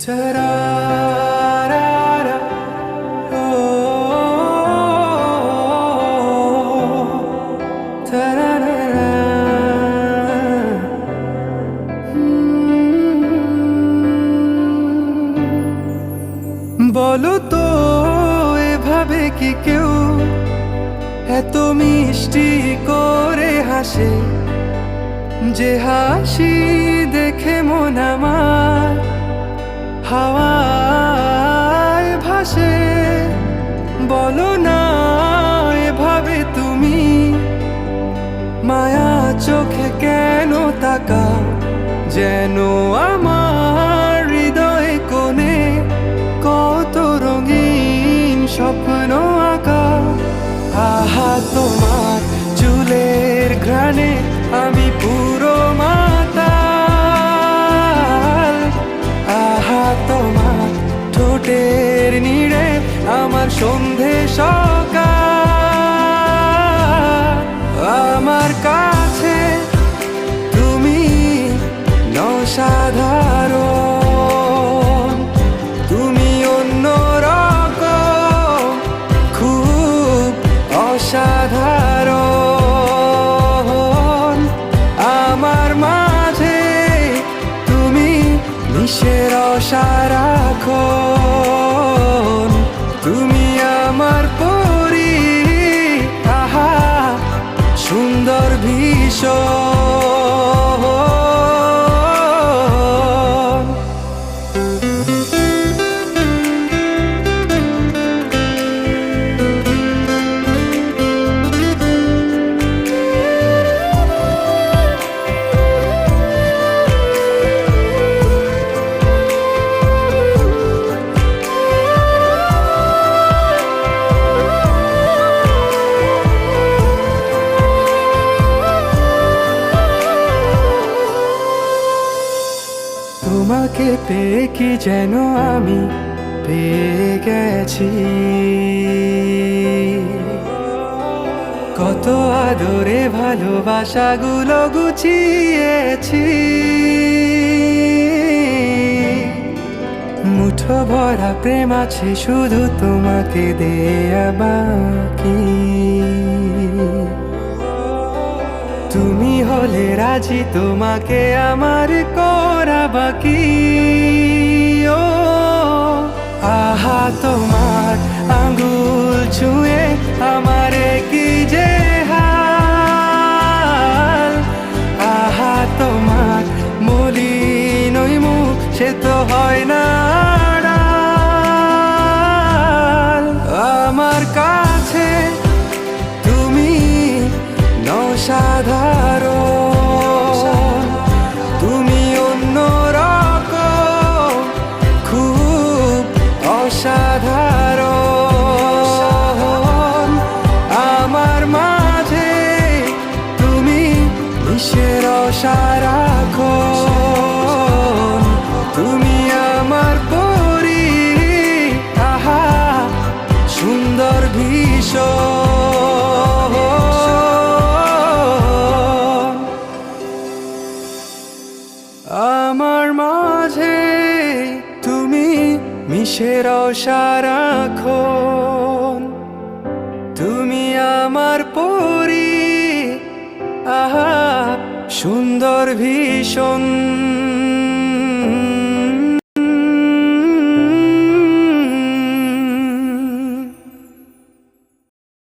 Oh. বলো তো, এভাবে কি কেউ এত মিষ্টি করে হাসে? যে হাসি দেখে মন আমার হাওয়ায় ভাসে বলো না ভাবে তুমি। মায়া চোখে কেন তাকাও, যেন আমার হৃদয় কোণে কত রঙিন স্বপ্ন সকাল। আমার কাছে তুমি নসাধারণ। তুমি অন্য রকম, খুব অসাধারণ। আমার মাঝে তুমি নিশের সারাক্ষণ সুন্দর ভীষণ। তোমাকে পেয়ে কি যেন আমি পেয়ে গেছি। কত আদরে ভালোবাসাগুলো গুছিয়েছি। মুঠো ভরা প্রেম আছে, শুধু তোমাকে দেয়া বাকি। হলে রাজি তোমাকে আমার করা বাকি? ও আহা তোমার আঙ্গুল ছুঁয়ে আমারে কি নসাধারণ তুমি অন্য খুব অসাধারণ। আমার মাঝে তুমি নিশের সারাক্ষণ তুমি আমার আহা সুন্দর আমার মাঝে তুমি মিশের সারাক্ষণ তুমি আমার পরি আহা সুন্দর ভীষণ।